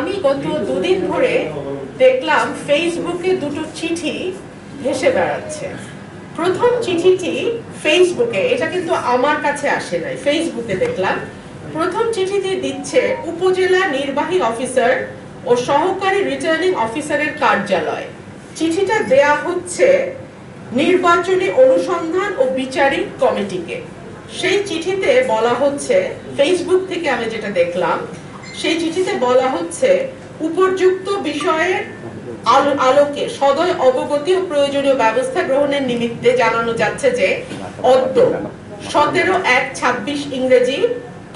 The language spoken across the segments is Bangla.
আমি গত দুদিন ধরে দেখলাম ফেসবুকে দুটো চিঠি ভেসে বেড়াচ্ছে। প্রথম চিঠিটি ফেসবুকে এটা কিন্তু আমার কাছে আসে নাই ফেসবুকে দেখলাম। প্রথম চিঠিটি দিচ্ছে উপজেলা নির্বাহী অফিসার ও সহকারী রিটার্নিং অফিসারের কার্যালয়। চিঠিটা দেয়া হচ্ছে নির্বাচনী অনুসন্ধান ও বিচারিক কমিটিকে। সেই চিঠিতে বলা হচ্ছে ফেসবুক থেকে আমি যেটা দেখলাম সেই চিঠিতে বলা হচ্ছে, উপযুক্ত বিষয়ের আলোকে সদয় অবগতি ও প্রয়োজনীয় ব্যবস্থা গ্রহণের নিমিত্তে জানানো যাচ্ছে যে, অদ্য সতেরো এক ছাব্বিশ ইংরেজি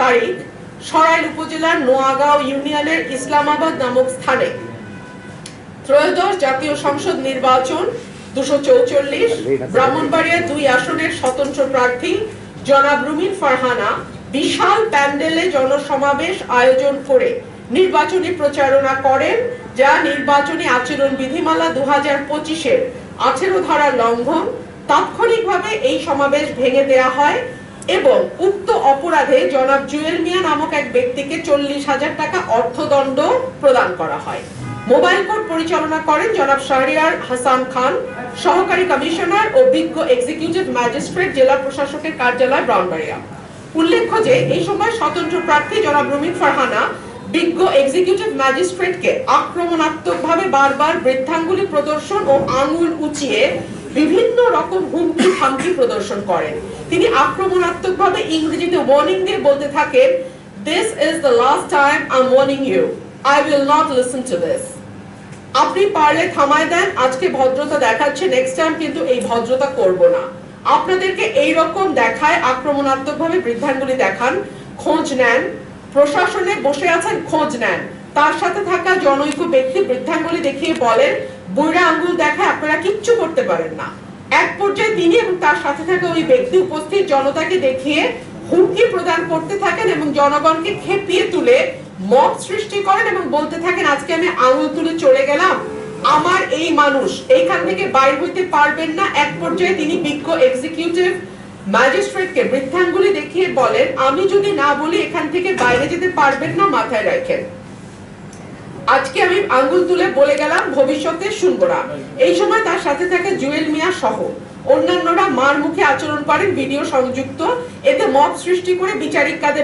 তারিখ, সরাইল উপজেলার নোয়াগাঁও ইউনিয়নের ইসলামাবাদ নামক স্থানে ত্রয়োদশ জাতীয় সংসদ নির্বাচন দুশো চৌচল্লিশ ব্রাহ্মণবাড়িয়া দুই আসনের স্বতন্ত্র প্রার্থী জনাব রুমিন ফারহানা বিশাল প্যান্ডেলে জনসমাবেশ আয়োজন করে নির্বাচনী প্রচারণা করেন, যা নির্বাচনী আচরণ বিধিমালা দু হাজার পঁচিশের আঠেরো ধারা লঙ্ঘন, তাৎক্ষণিকভাবে এই সমাবেশ ভেঙে দেয়া হয় এবং উক্ত অপরাধে জনাব জুয়েল মিয়া নামক এক ব্যক্তিকে চল্লিশ হাজার টাকা অর্থদণ্ড প্রদান করা হয়। মোবাইল কোর্ট পরিচালনা করেন জনাব শাহরিয়ার হাসান খান, সহকারী কমিশনার ও বিজ্ঞ এক্সিকিউটিভ ম্যাজিস্ট্রেট জেলা প্রশাসকের কার্যালয় ব্রাউনবাড়িয়া উল্লেখ্য যে, এই সময় স্বতন্ত্র প্রার্থী জনাব রুমিন ফারহানা বিজ্ঞ এক্সিকিউটিভ ম্যাজিস্ট্রেটকে আক্রমণাত্মকভাবে বারবার বৃদ্ধাঙ্গুলি প্রদর্শন ও আঙুল উঁচিয়ে বিভিন্ন রকম হুমকি থামকি প্রদর্শন করেন। তিনি আক্রমণাত্মকভাবে ইংরেজিতে ওয়ার্নিং দিয়ে বলতে থাকেন this is the last time I am warning you I will not listen to this আপনি পারলে থামায় দেন, আজকে ভদ্রতা দেখাচ্ছে নেক্সট টাইম কিন্তু এই ভদ্রতা করব না। আপনাদেরকে এই রকম দেখায়, আক্রমণাত্মকভাবে বৃদ্ধাঙ্গুলি দেখান, খোঁজ নেন। প্রশাসনে বসে আছেন, খোঁজ নেন। তার সাথে থাকা জনৈক ব্যক্তি বৃদ্ধাঙ্গুলি দেখিয়ে বলেন, বইরা আঙ্গুল দেখায় আপনারা কিচ্ছু করতে পারেন না। এক পর্যায়ে তিনি এবং তার সাথে থাকা ওই ব্যক্তি উপস্থিত জনতাকে দেখিয়ে হুমকি প্রদান করতে থাকেন এবং জনগণকে খেপিয়ে তুলে মত সৃষ্টি করেন এবং বলতে থাকেন, আজকে আমি আঙুল তুলে চলে গেলাম আমার এই মানুষ, এইখান থেকে বাইর হইতে পারবেন না। এক পর্যায়ে তিনি বিজ্ঞ এক্সিকিউটিভ ম্যাজিস্ট্রেটকে বৃদ্ধাঙ্গুলি দেখিয়ে বলেন, আমি যদি না বলি, এখান থেকে বাইরে যেতে পারবেন না মাথায় রাখেন। আজকে আমি আঙ্গুল তুলে বলে গেলাম, ভবিষ্যতে শুনব না। এই সময় তার সাথে থাকে জুয়েল মিয়া সহ। অন্যান্যরা মার মুখে আচরণ করেন, ভিডিও সংযুক্ত। এতে মত সৃষ্টি করে বিচারিক কাজে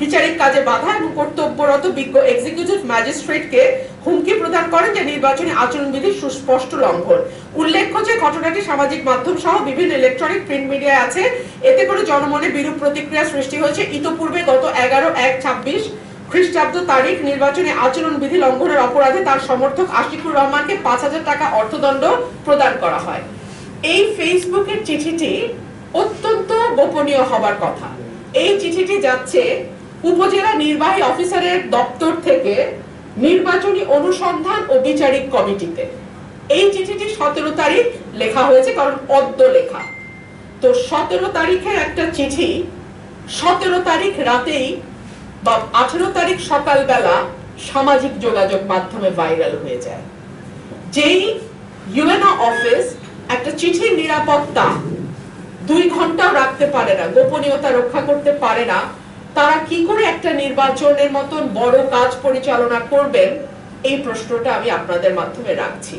বিচারিক কাজে বাধা এবং কর্তব্যরত বিজ্ঞ এক্সিকিউটিভ ম্যাজিস্ট্রেটকে হুমকি প্রদান করেন যে নির্বাচনী আচরণবিধির সুস্পষ্ট লঙ্ঘন। উল্লেখ্য যে ঘটনাটি সামাজিক মাধ্যম সহ বিভিন্ন ইলেকট্রনিক প্রিন্ট মিডিয়ায় আছে। এতে করে জনমনে বিরূপ প্রতিক্রিয়া সৃষ্টি হয়েছে। ইতোপূর্বে গত এগারো এক ছাব্বিশ খ্রিস্টাব্দ তারিখ নির্বাচনী আচরণ বিধি লঙ্ঘনের অপরাধে তার সমর্থক আশিকুর রহমানকে পাঁচ হাজার টাকা অর্থদণ্ড প্রদান করা হয়। এই ফেসবুকের চিঠিটি অত্যন্ত গোপনীয় হবার কথা। এই চিঠিটি যাচ্ছে উপজেলা নির্বাহী অফিসারের দপ্তর থেকে নির্বাচনী অনুসন্ধান ও বিচারিক কমিটিতে। এই চিঠিটি সতেরো তারিখ লেখা হয়েছে, কারণ অদ্য লেখা। তো সতেরো তারিখের একটা চিঠি সতেরো তারিখ রাতেই বা আঠেরো তারিখ সকালবেলা সামাজিক যোগাযোগ মাধ্যমে ভাইরাল হয়ে যায়। যেই ইউএনও অফিস একটা চিঠির নিরাপত্তা দুই ঘন্টাও রাখতে পারে না, গোপনীয়তা রক্ষা করতে পারে না তারা কি করে একটা নির্বাচনের মতন বড় কাজ পরিচালনা করবেন? এই প্রশ্নটা আমি আপনাদের মাধ্যমে রাখছি।